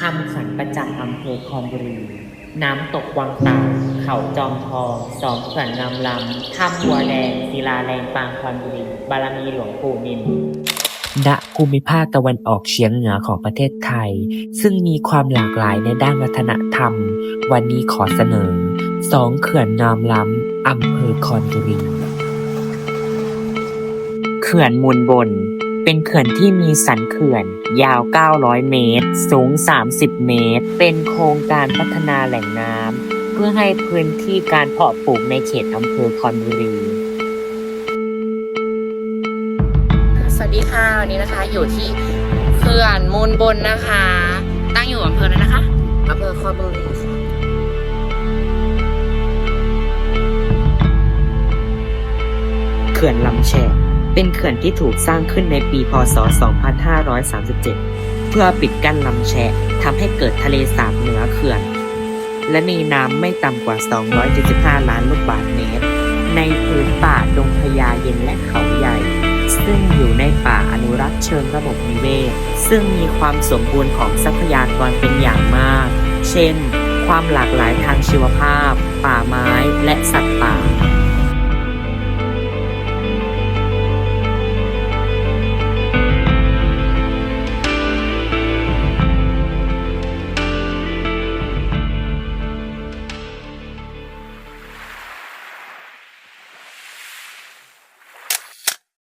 คำขวัญประจำอำเภอคอนบุรี น้ำตกวังเต่า เขาจอมทอง สองเขื่อนงามลำถ้ำบัวแดงศิลาแรงปางคอนบุรี บารมีหลวงปู่นินณภูมิภาคตะวันออกเฉียงเหนือของประเทศไทย ซึ่งมีความหลากหลายในด้านวัฒนธรรม วันนี้ขอเสนอสองเขื่อนงามล้ำอำเภอคอนบุรี เขื่อนมูลบน เป็นเขื่อนที่มีสันเขื่อน ยาว 900 เมตร สูง 30 เมตร เป็นโครงการพัฒนาแหล่งน้ำ เพื่อให้พื้นที่การเพาะปลูกในเขตอำเภอคอนบุรี สวัสดีค่ะ วันนี้นะคะอยู่ที่เขื่อนมูลบนนะคะ ตั้งอยู่อำเภออะไรนะคะอำเภอคอนบุรีค่ะเขื่อนลำแฉะ เป็นเขื่อนที่ถูกสร้างขึ้นในปี พศ 2537 เพื่อปิดกั้นลำแฉะทำให้เกิดทะเลสาบเหนือเขื่อน และมีน้ำไม่ต่ำกว่า 275 ล้านลูกบาศก์เมตร ในพื้นป่าดงพญาเย็นและเขาใหญ่ ซึ่งอยู่ในป่าอนุรักษ์เชิงระบบนิเวศ ซึ่งมีความสมบูรณ์ของทรัพยากรเป็นอย่างมาก เช่น ความหลากหลายทางชีวภาพ ป่าไม้ และสัตว์ป่า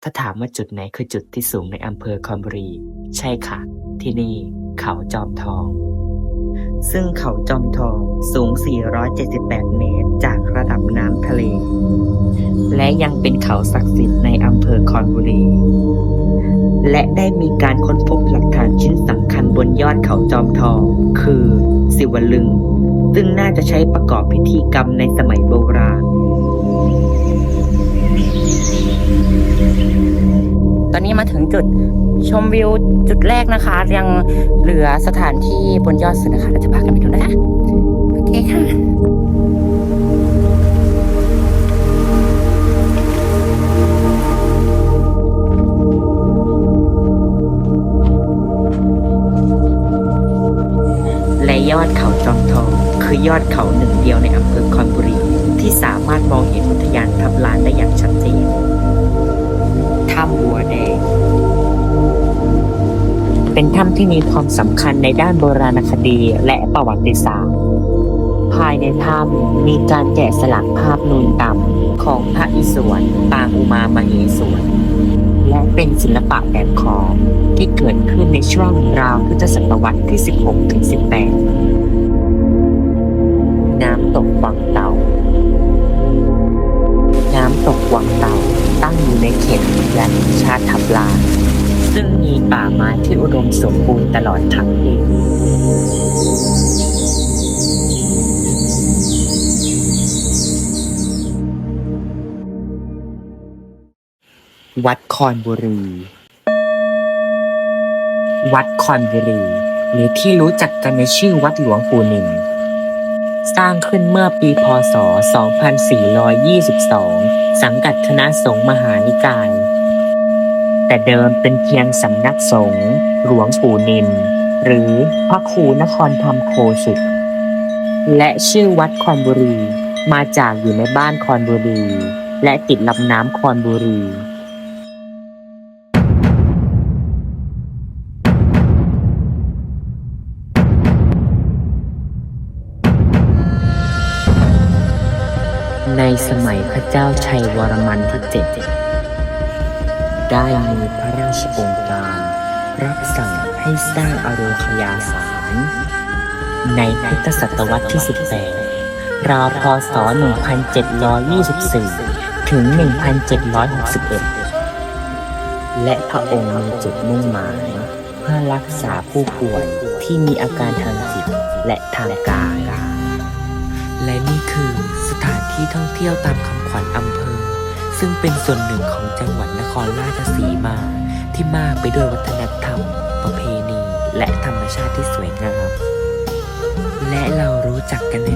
ถ้าถามว่าจุดไหนคือจุดที่สูงในอำเภอคอนบุรี ใช่ค่ะ ที่นี่เขาจอมทอง ซึ่งเขาจอมทองสูง 478 เมตรจากระดับน้ำทะเล และยังเป็นเขาศักดิ์สิทธิ์ในอำเภอคอนบุรี และได้มีการค้นพบหลักฐานชิ้นสำคัญบนยอดเขาจอมทอง คือสิวลึง ซึ่งน่าจะใช้ประกอบพิธีกรรมในสมัยโบราณ ตอนนี้มาถึงจุดชมวิวจุดแรกนะคะ ยังเหลือสถานที่บนยอดสุดนะคะ เราจะพากันไปดูนะคะ โอเคค่ะและยอดเขาจอมทอง คือยอดเขาหนึ่งเดียวในอำเภอคอนบุรี ที่สามารถมองเห็นอุทยานทับลานได้อย่างชัดเจน ถ้ำบัวแดง เป็นถ้ำที่มีความสำคัญในด้านโบราณคดีและประวัติศาสตร์ ภายในถ้ำมีการแกะสลักภาพนูนต่ำของพระอิศวรปางอุมามเหสวนและเป็นศิลปะแบบขอมที่เกิดขึ้นในช่วงราวพุทธศตวรรษที่ 16ถึง18 น้ำตกวังเต่า ป่าไม้ที่อุดมสมบูรณ์ตลอดทั้งปีวัดคอนบุรี วัดคอนบุรี หรือที่รู้จักกันในชื่อวัดหลวงปู่หนินสร้างขึ้นเมื่อปีพศ 2422 สังกัดคณะสงฆ์มหานิกาย แต่เดิมเป็นเพียงสำนักสงฆ์หลวงปู่นิน หรือพระครูนครธรรมโคสิตและชื่อวัดคอนบุรี มาจากอยู่ในบ้านคอนบุรี และติดลำน้ำคอนบุรีในสมัยพระเจ้าชัยวรมันที่เจ็ด ได้มีพระราชโองการ รับสั่งให้สร้างอโรคยาสาร ในพุทธศตวรรษที่ 18 ราวพศ 1724 ถึง 1761 และพระองค์มีจุดมุ่งหมายเพื่อรักษาผู้ป่วยที่มีอาการทางจิตและทางกายและนี่คือสถานที่ท่องเที่ยวตามคำขวัญอำเภอ ซึ่งเป็นส่วนหนึ่งของจังหวัดนครราชสีมา ที่มากไปด้วยวัฒนธรรม ประเพณี และธรรมชาติที่สวยงาม และเรารู้จักกันใน